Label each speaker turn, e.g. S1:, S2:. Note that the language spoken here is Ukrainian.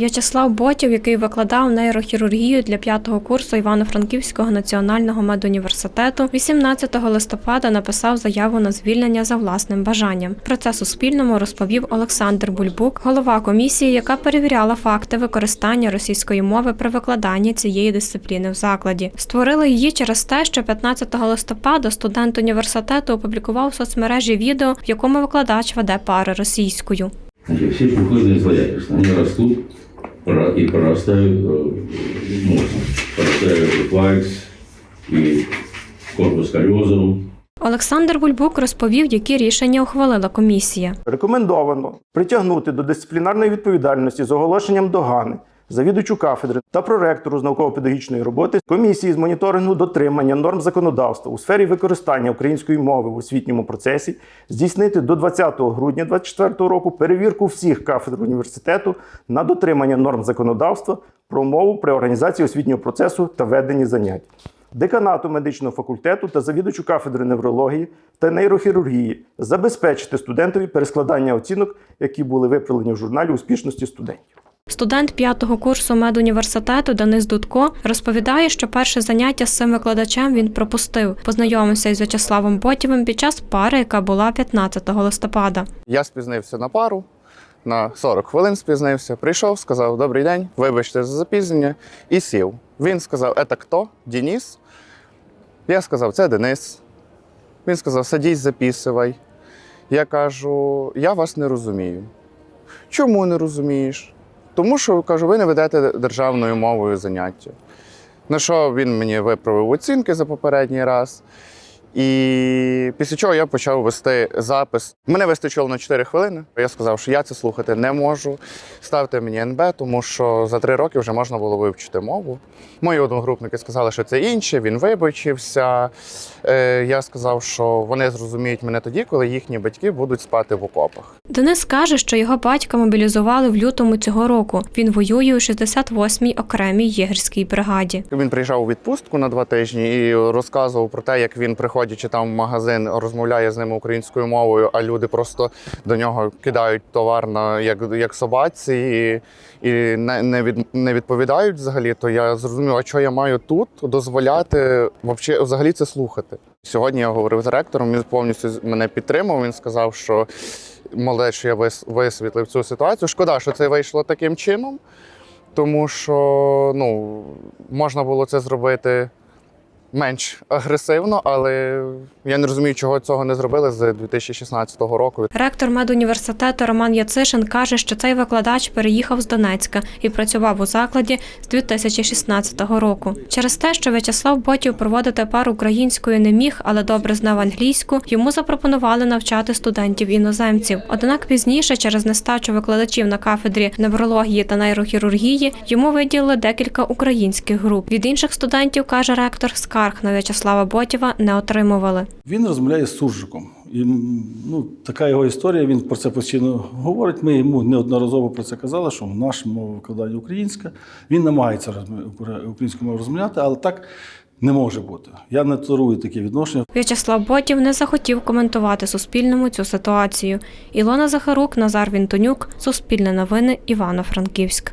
S1: В'ячеслав Ботів, який викладав нейрохірургію для п'ятого курсу Івано-Франківського національного медуніверситету, 18 листопада написав заяву на звільнення за власним бажанням. Про це Суспільному розповів Олександр Бульбук, голова комісії, яка перевіряла факти використання російської мови при викладанні цієї дисципліни в закладі. Створили її через те, що 15 листопада студент університету опублікував в соцмережі відео, в якому викладач веде пари російською.
S2: Значит, все они растут пора- и прорастают э, мозгом. Прорастают флакс и корпус кальозом.
S1: Олександр Бульбук розповів, які рішення ухвалила комісія.
S3: Рекомендовано притягнути до дисциплінарної відповідальності з оголошенням догани завідувачу кафедри та проректору з науково-педагогічної роботи комісії з моніторингу дотримання норм законодавства у сфері використання української мови в освітньому процесі здійснити до 20 грудня 2024 року перевірку всіх кафедр університету на дотримання норм законодавства про мову при організації освітнього процесу та веденні занять. Деканату медичного факультету та завідувачу кафедри неврології та нейрохірургії забезпечити студентові перескладання оцінок, які були виправлені в журналі успішності студентів.
S1: Студент п'ятого курсу медуніверситету Денис Дудко розповідає, що перше заняття з цим викладачем він пропустив. Познайомився із В'ячеславом Ботєвим під час пари, яка була 15 листопада.
S4: Я спізнився на пару, на 40 хвилин спізнився. Прийшов, сказав Добрий день, вибачте за запізнення, і сів. Він сказав: Це хто? Денис? Я сказав, це Денис. Він сказав, садись, записувай. Я кажу, я вас не розумію. Чому не розумієш? Тому що кажу, ви не ведете державною мовою заняття. На що він мені виправив оцінки за попередній раз. І після чого я почав вести запис. Мене вистачило на 4 хвилини. Я сказав, що я це слухати не можу. Ставте мені НБ, тому що за 3 роки вже можна було вивчити мову. Мої одногрупники сказали, що це інше, він вибачився. Е, я сказав, що вони зрозуміють мене тоді, коли їхні батьки будуть спати в окопах.
S1: Денис каже, що його батька мобілізували в лютому цього року. Він воює у 68-й окремій єгерській бригаді.
S4: Він приїжджав у відпустку на два тижні і розказував про те, як він, приходячи там в магазин, розмовляє з ними українською мовою, а люди просто до нього кидають товар на як, як собаці і, і не, не, від, не відповідають взагалі. То я зрозумів, а що я маю тут дозволяти взагалі це слухати. Сьогодні я говорив з ректором, він повністю мене підтримав. Він сказав, що молодець, що я вис- висвітлив цю ситуацію. Шкода, що це вийшло таким чином тому що ну, можна було це зробити менш агресивно, але я не розумію, чого цього не зробили з 2016 року.
S1: Ректор медуніверситету Роман Яцишин каже, що цей викладач переїхав з Донецька і працював у закладі з 2016 року. Через те, що В'ячеслав Ботів проводити пару українською не міг, але добре знав англійську, йому запропонували навчати студентів іноземців. Однак пізніше, через нестачу викладачів на кафедрі неврології та нейрохірургії, йому виділили декілька українських груп. Від інших студентів каже ректор, скарг на В'ячеслава Ботєва не отримували.
S5: Він розмовляє з суржиком. І, ну, така його історія, він про це постійно говорить. Ми йому неодноразово про це казали, що наша мова викладання українська. Він намагається українською мовою розмовляти, але так не може бути. Я не толерую такі відношення.
S1: В'ячеслав Ботів не захотів коментувати Суспільному цю ситуацію. Ілона Захарук, Назар Вінтонюк, Суспільне новини, Івано-Франківськ.